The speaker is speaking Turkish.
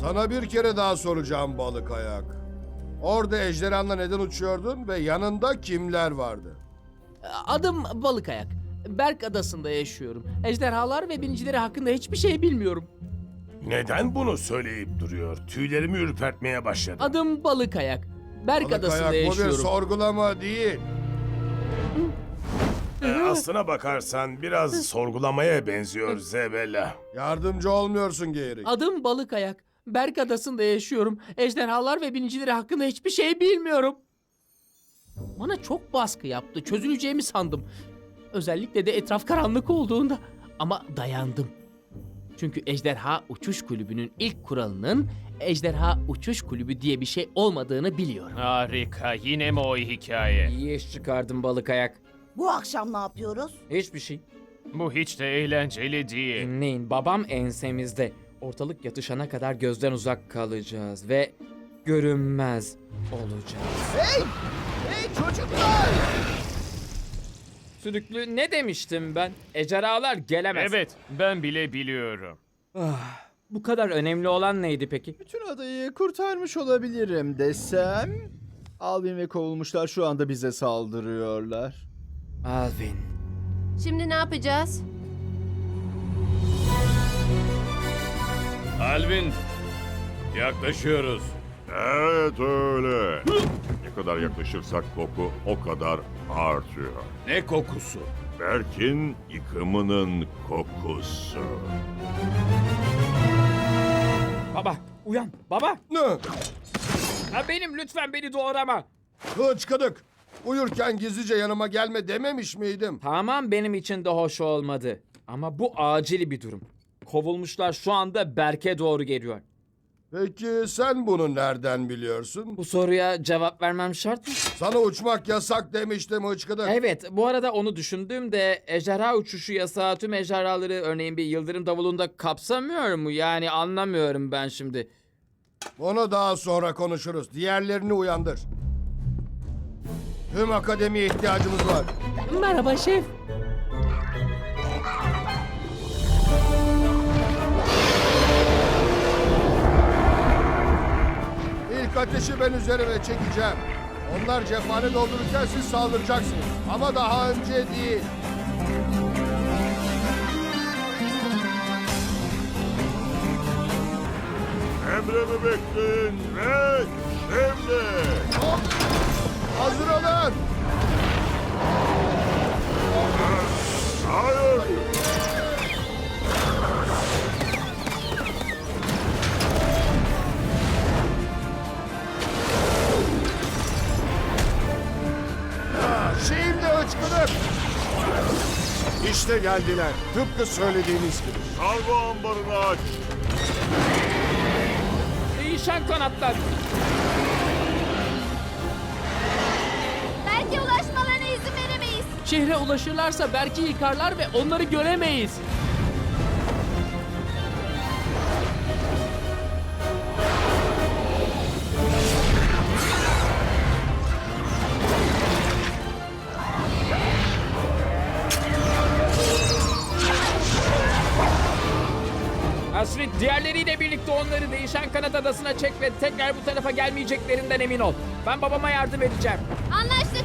Sana bir kere daha soracağım balık ayak. Orada ejderhanla neden uçuyordun ve yanında kimler vardı? Adım Balık Ayak. Berk Adası'nda yaşıyorum. Ejderhalar ve binicileri hakkında hiçbir şey bilmiyorum. Neden bunu söyleyip duruyor? Tüylerimi ürpertmeye başladı. Adım Balık Ayak. Berk Balık Adası'nda ayak bu bir yaşıyorum. sorgulama değil. Ee, aslına bakarsan biraz sorgulamaya benziyor Zebella. Yardımcı olmuyorsun Geyirik. Adım Balık Ayak. Berk Adası'nda yaşıyorum. Ejderhalar ve binicileri hakkında hiçbir şey bilmiyorum. Bana çok baskı yaptı. Çözüleceğimi sandım. Özellikle de etraf karanlık olduğunda. Ama dayandım. Çünkü Ejderha Uçuş Kulübü'nün ilk kuralının Ejderha Uçuş Kulübü diye bir şey olmadığını biliyorum. Harika. Yine mi o hikaye? İyi iş çıkardın balık ayak. Bu akşam ne yapıyoruz? Hiçbir şey. Bu hiç de eğlenceli değil. Dinleyin babam ensemizde. Ortalık yatışana kadar gözden uzak kalacağız ve görünmez olacağız. Hey! Hey çocuklar! Sürüklü ne demiştim ben? Ejderhalar gelemez. Evet, ben bile biliyorum. Ah, bu kadar önemli olan neydi peki? Bütün adayı kurtarmış olabilirim desem... Alvin ve kovulmuşlar şu anda bize saldırıyorlar. Alvin. Şimdi ne yapacağız? Alvin, yaklaşıyoruz. Evet öyle. Ne kadar yaklaşırsak koku o kadar artıyor. Ne kokusu? Berk'in yıkımının kokusu. Baba uyan baba. Ne? Ha benim lütfen beni doğrama. Kılıç kıdık. Uyurken gizlice yanıma gelme dememiş miydim? Tamam benim için de hoş olmadı. Ama bu acil bir durum. Kovulmuşlar şu anda Berk'e doğru geliyor. Peki sen bunu nereden biliyorsun? Bu soruya cevap vermem şart mı? Sana uçmak yasak demiştim hıçkıdık. Evet, bu arada onu düşündüğümde ejderha uçuşu yasağı tüm ejderhaları örneğin bir yıldırım davulunda kapsamıyor mu? Yani anlamıyorum ben şimdi. Onu daha sonra konuşuruz. Diğerlerini uyandır. Tüm akademiye ihtiyacımız var. Merhaba şef. Ateşi ben üzerime çekeceğim. Onlar cephane doldururken siz saldıracaksınız. Ama daha önce değil. Emremi bekleyin ve şimdi. Hazır olun. Hıçkıdık. İşte geldiler. Tıpkı söylediğiniz gibi. Kargo ambarını aç. Değişen kanatlar. Belki ulaşmalarına izin veremeyiz. Şehre ulaşırlarsa Berk'i yıkarlar ve onları göremeyiz. Asrit diğerleriyle birlikte onları değişen kanat adasına çek ve tekrar bu tarafa gelmeyeceklerinden emin ol. Ben babama yardım edeceğim. Anlaştık.